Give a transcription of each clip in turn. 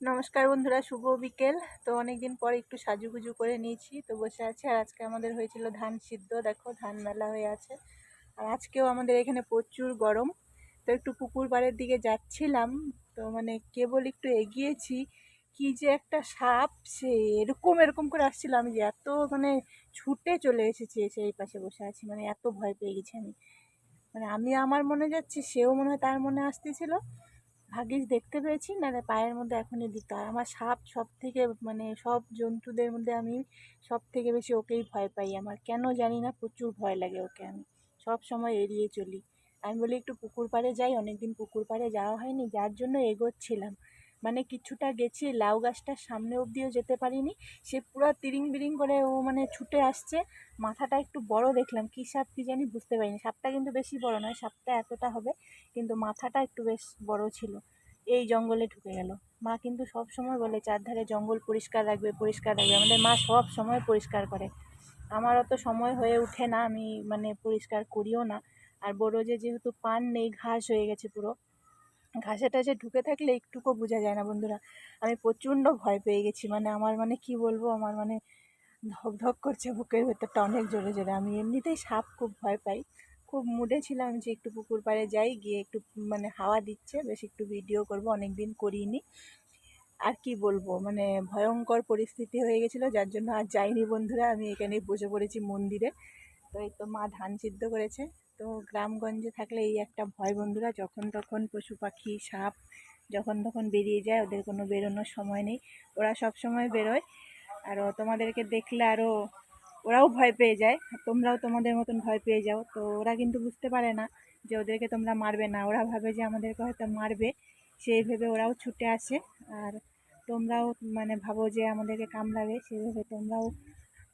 নমস্কার বন্ধুরা, শুভ বিকেল। তো অনেকদিন পরে একটু সাজুগুজু করে নিয়েছি, তো বসে আছি। আর আজকে আমাদের হয়েছিল ধান সিদ্ধ, দেখো ধান মেলা হয়ে আছে। আর আজকেও আমাদের এখানে প্রচুর গরম। তো একটু পুকুর পাড়ের দিকে যাচ্ছিলাম, তো মানে কেবল একটু এগিয়েছি। কি যে একটা সাপ, সে এরকম এরকম করে আসছিল। আমি যে এত মানে ছুটে চলে এসেছি, এসে এই পাশে বসে আছি। মানে এত ভয় পেয়ে গেছি আমি। মানে আমি আমার মনে যাচ্ছি, সেও মনে হয় তার মনে আসতেছিল। ভাগ্যিস দেখতে পেয়েছি নাহলে পায়ের মধ্যে এখনই দিত। আর আমার সাপ সব থেকে মানে সব জন্তুদের মধ্যে আমি সব থেকে বেশি ওকেই ভয় পাই। আমার কেন জানি না, প্রচুর ভয় লাগে ওকে আমি। সব সময় এড়িয়ে চলি। আমি বলি, একটু পুকুর পাড়ে যাই, অনেকদিন পুকুর পাড়ে যাওয়া হয়নি। যার জন্য এগোচ্ছিলাম। মানে কিছুটা গেছি, লাউ গাছটার সামনে অবধিও যেতে পারিনি। সে পুরো তিরিং বিরিং করে ও মানে ছুটে আসছে। মাথাটা একটু বড় দেখলাম, কী সাপ কী জানি বুঝতে পারিনি। সাপটা কিন্তু বেশি বড় নয়, সাপটা এতটা হবে, কিন্তু মাথাটা একটু বেশ বড় ছিল। এই জঙ্গলে ঢুকে গেল। মা কিন্তু সব সময় বলে, চারধারে জঙ্গল পরিষ্কার রাখবে পরিষ্কার রাখবে। আমাদের মা সব সময় পরিষ্কার করে। আমার অত সময় হয়ে ওঠে না, আমি মানে পরিষ্কার করিও না। আর বড় যে যেহেতু পান নেই, ঘাস হয়ে গেছে পুরো। ঘাসে টাসে ঢুকে থাকলে একটুকু বোঝা যায় না, বন্ধুরা। আমি প্রচণ্ড ভয় পেয়ে গেছি মানে আমার মানে কি বলব, আমার মানে ধক ধক করছে বুকের ভেতরটা অনেক জোরে জোরে। আমি এমনিতেই সাপ খুব ভয় পাই। খুব মুডে ছিলাম যে একটু পুকুর পাড়ে যাই, গিয়ে একটু মানে হাওয়া দিচ্ছে, বেশ একটু ভিডিও করব অনেক দিন করিনি। আর কি বলব মানে ভয়ঙ্কর পরিস্থিতি হয়ে গেছিল, যার জন্য আর যাইনি বন্ধুরা। আমি এখানে বসে পড়েছি মন্দিরে। তো এই তো মা ধান সিদ্ধ করেছে। তো গ্রামগঞ্জে থাকলে এই একটা ভয় বন্ধুরা, যখন তখন পশু পাখি, সাপ যখন তখন বেরিয়ে যায়, ওদের কোনো বেরোনোর সময় নেই। ওরা সব সময় বেরোয়। আরও তোমাদেরকে দেখলে আরও ওরাও ভয় পেয়ে যায়। তোমরাও তোমাদের মতন ভয় পেয়ে যাও। তো ওরা কিন্তু বুঝতে পারে না যে ওদেরকে তোমরা মারবে না। ওরা ভাবে যে আমাদেরকে হয়তো মারবে। সেই ভেবে ওরাও ছুটে আসে। আর তোমরাও মানে ভাবো যে আমাদেরকে কামড়াবে। সেভাবে তোমরাও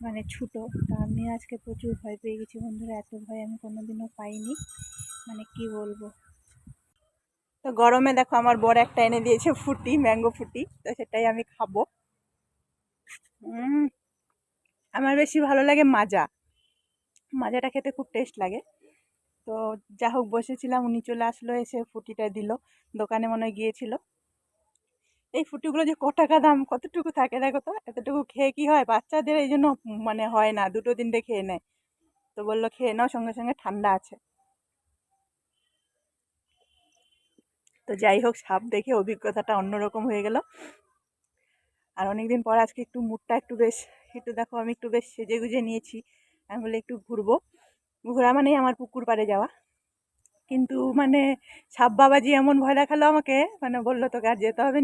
মানে ছুটো। তো আমি আজকে প্রচুর ভয় পেয়ে গেছি বন্ধুরা, এত ভয় আমি কোনোদিনও পাইনি। মানে কি বলব? তো গরমে দেখো আমার বড় একটা এনে দিয়েছে ফুটি, ম্যাঙ্গো ফুটি, তো সেটাই আমি খাব। আমার বেশি ভালো লাগে মাজা। মাজাটা খেতে খুব টেস্ট লাগে। তো যা হোক বসেছিলাম, উনি চলে আসলো, এসে ফুটিটা দিল। দোকানে মনে হয় গিয়েছিল। এই ফুটিগুলো যে ক টাকা দাম, কতটুকু থাকে দেখো তো? এতটুকু খেয়ে কি হয়? বাচ্চাদের এই জন্য মানে হয় না, দুটো দিনটা খেয়ে নেয়। তো বলল, খেয়ে নাও, সঙ্গে সঙ্গে ঠান্ডা আছে। তো যাই হোক, সাপ দেখে অভিজ্ঞতাটা অন্যরকম হয়ে গেল। আর অনেকদিন পর আজকে একটু মুডটা একটু বেশ, একটু দেখো, আমি একটু বেশ সেজে গুজে নিয়েছি। আমি বলে একটু ঘুরবো। ঘোরা মানেই আমার পুকুর পাড়ে যাওয়া। কিন্তু মানে সাপ বাবাজি এমন ভয় দেখাল আমাকে মানে বলল, তোকে আর যেতে হবে